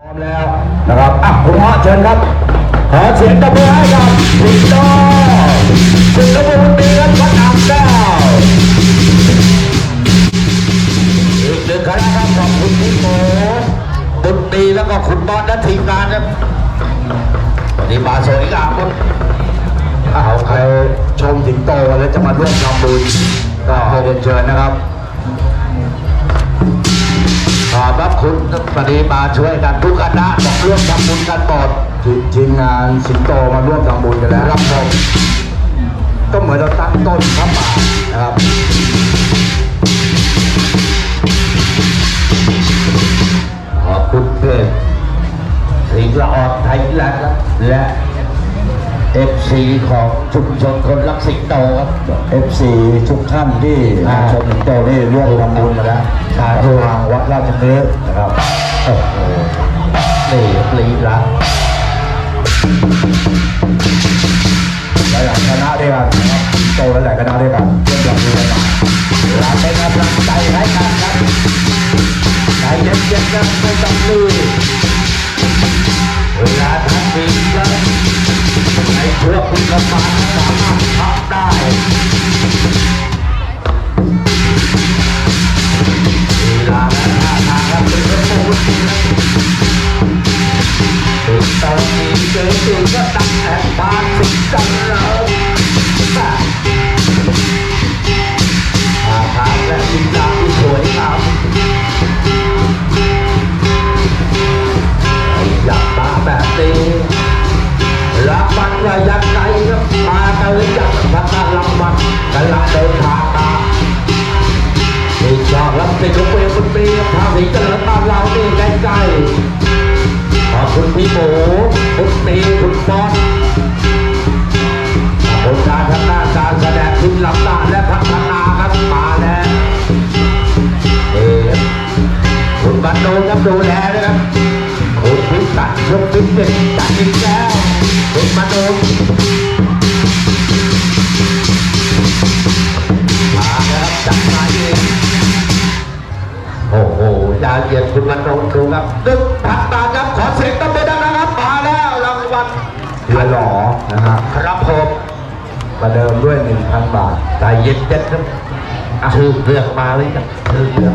พร้อมแล้วนะครับ อะคุณพ่อเชิญครับ ขอเสียงตะมือให้กับสิงโตสิงโตบุญเดือนวัดอ่างแก้วอีกหนึ่งคณะครับขอบคุณพี่โมบุญตีแล้วก็คุณบอลและทีมงานครับวันนี้มาสวยงามครับเอาใครชมสิงโตแล้วจะมาร่วมทำบุญก็ให้เรียนเชิญนะครับ อบพระคุณทุกปฏิมาช่วยกันทุกคณะบอกร่วมทำบุญกันหมดทีมงานสิงโตมาร่วมทำบุญกันแล้วรับชมก็เหมือนเราตั้งต้นพระป่านะครับขอบคุณเพจสีละออนไทยและและเอฟซีของชุมชนคนรักสิงโตครับ FC ทุกท่านที่ชมสิงโตนี่ร่วมทำบุญมาแล้ว สาทธุางวัดราชพฤกษ์นะครับโอ้โหนี่ลีละหลายๆคณะด้วยกันนะครับสิงโตหลายๆคณะด้วยกันร่วมทำบุญกันมาเราเป็นกำลังใจให้กันครับใจเย็นๆกันไม่ต้องรีบเวลาทำดีก็ในเพื่อคุณกำลังสามารถ ยาเหยียดคุณมันโดดูครับดึงพักตาครับขอเสียงตบมือดังนะครับมาแล้วรางวัลเรือหล่อนะฮะครับผมประเดิมด้วย1,000บาทใจเย็นเย็นครับชื่อเรื่องมาเลยครับชื่อเรื่อง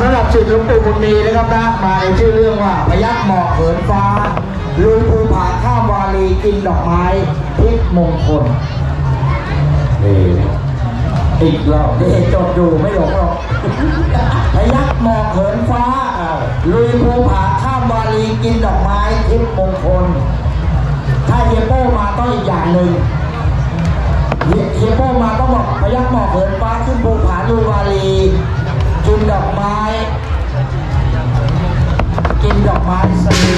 สำหรับสิทธิ์หลวงปู่บุญมีนะครับนะมาในชื่อเรื่องว่าพยักหมอกเหินฟ้าลุยภูผาข้ามวาลีกินดอกไม้ทิพมงคลนี่อีกรอบนี่จดอยู่ไม่หลงหรอกพยักหมอกเหินฟ้าลุยภูผาข้ามวาลีกินดอกไม้ทิพมงคล ถ้าเฮียโป้มาต้องอีกอย่างหนึ่งเฮียเฮียโป้มาต้องบอกพยักหมอกเหินฟ้าขึ้นภูผาลูวาลี กินดอกไม้ กินดอกไม้สลี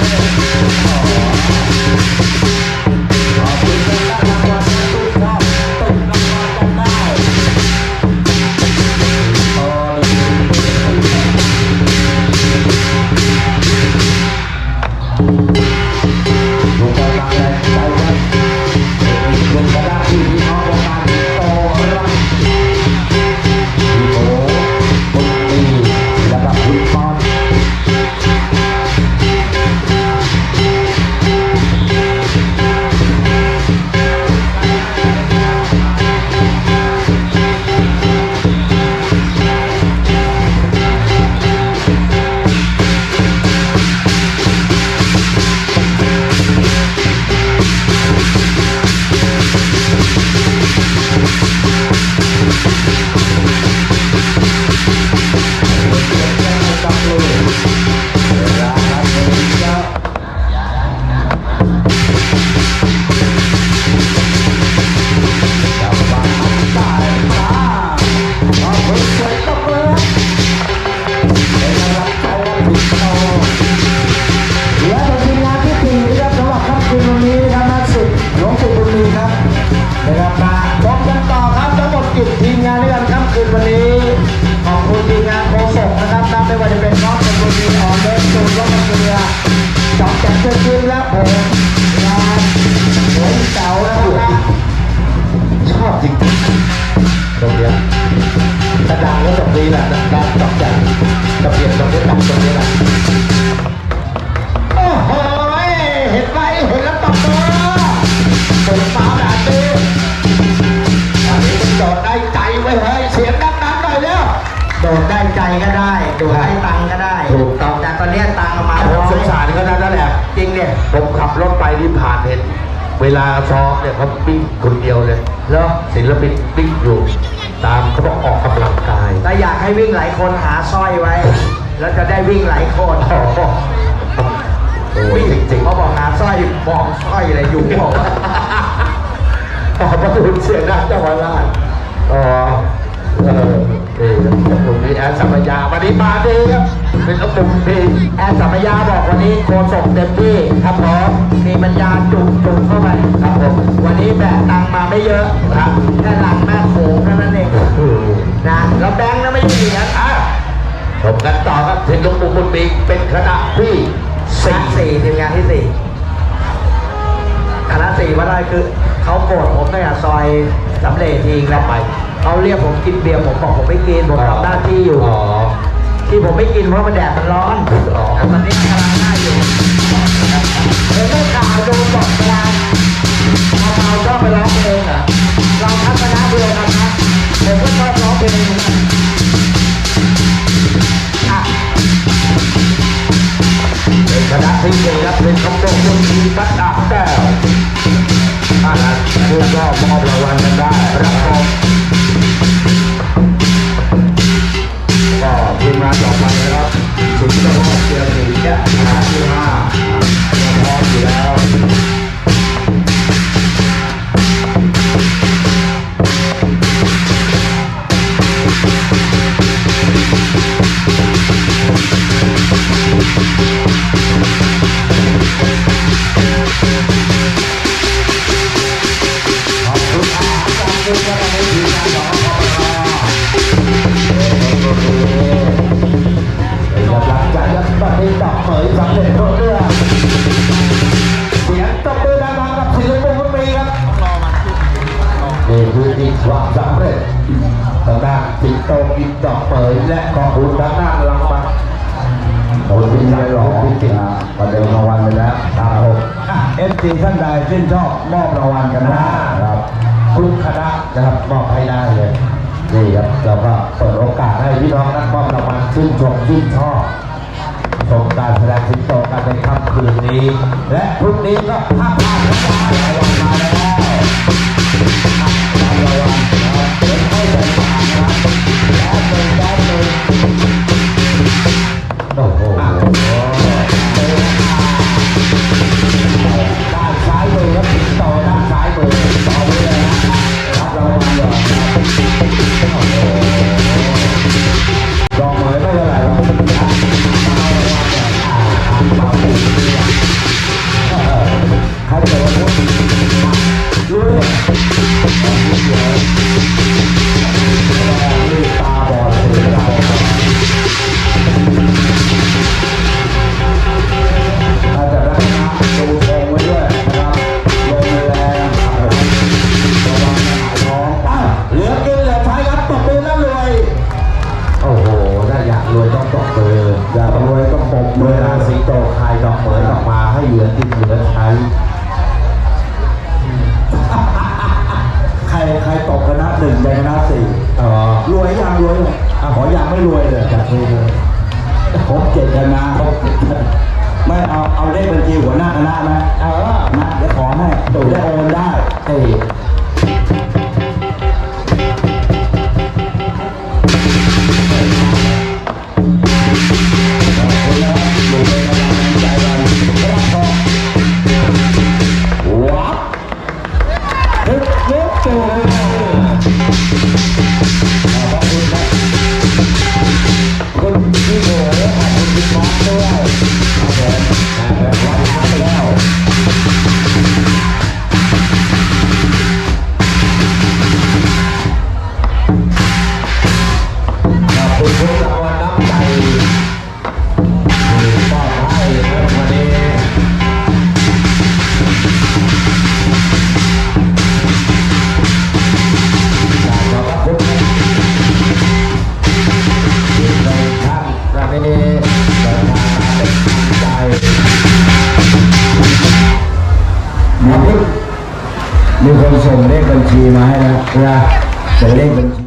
ออนเดอร์ตูนรถเรือจอกจ็คเชิญยิ้มและผมงานหัวเสาแล้วครับชอบจริงตรงเนี้ยกระดังก็ตรงนี้แหละดังตอกจันกระเบียนตรงนี้ดังตรงนี้แหละโอ้โหเห็นไหมเห็นแล้วตบตัวตบ ริงเนี่ยผมขับรถไปที่ผ่านเห็น เวลาซ้อมเนี่ยเขาปิ้งคนเดียวเลย แล้วศิลปินปิ้งอยู่ ตามเขาบอกออกกำลังกายถ้าอยากให้วิ่งหลายคนหาสร้อยไว้ แล้วจะได้วิ่งหลายคนโอ้โหโอ้ยจริงๆเขาบอกหาสร้อยบอกสร้อยอะไรอยู่บอกว่าขอบพระคุณเสียหน้าเจ้าวันราชอ๋อเออเออขอบคุณพี่แอนสัมปยาวันนี้มาดีครับ เป็นระบบดีแอนสัมปยาบอกวันนี้โคศกเต็มที่ครับผมมีปัญญาจุกจุกเข้าไปครับผมวันนี้แบกตังค์มาไม่เยอะครับแค่หลังแม่โขงเท่านั้นเองอืมนะแล้วแบงค์นะไม่ใช่เหรียญอะชมกันต่อครับเทนลุงบุญมีเป็นคณะที่คณะสี่สี่ทีมงานที่สี่คณะสี่ว่าได้คือเขาโกรธผมตั้งแต่ซอยสำเร็จทีแล้วไปเขาเรียกผมกินเบียร์ผมบอกผมไม่กินผมทำหน้าที่อยู่อ๋อ ที่ผมไม่กินเพราะมันแดดมันร้อนอ๋อแต่ตอนนี้กำลังหน้าอยู่เออได้ข่าวดูบอกเวลาเราเมาชอบไปร้องเพลงเหรอเราทัศนะเดียวกันนะผมก็ชอบร้องเพลงเหมือนกันอะเป็นคณะที่สี่ครับเป็นคำตกคนทีบัตรดาบแก้วถ้างั้นคุณก็มอบรางวัลกันได้รับชมก็ ทีมงานต่อไปนะครับถึงจะมอบเกียรติแค่คณะที่ห้าพร้อมอยู่แล้วขอบคุณอาหารการกินและในทีมงาน เผยสำเร็จรุ่เรืองเสียงตบมือดังๆกับศิลปินคนปีครับนี่คืออีกความสำเร็จทางด้านสิงโตกินดอกเผยและขอบคุณทางด้านรางวัลขอบคุณที่ได้หล่อที่ติดประเดิมรางวัลไปแล้วครับผมเอฟซีท่านใดชื่นชอบมอบรางวัลกันนะครับทุกคณะนะครับมอบให้ได้เลยนี่ครับเราก็เปิดโอกาสให้พี่น้องนักมอบรางวัลชื่นชมชื่นชอบ ชมการแสดงสิงโตกันในค่ำคืนนี้ และพรุ่งนี้ก็ภาพภาพของเราระวังมาแล้ว ไม่รวยเลยอยากรวยเลยครบเจ็ดคณะไม่เอาเอาเลขบัญชีหัวหน้าคณะนะเออนะเดี๋ยวขอให้ตู่ได้โอนได้เอ้ย มาให้แล้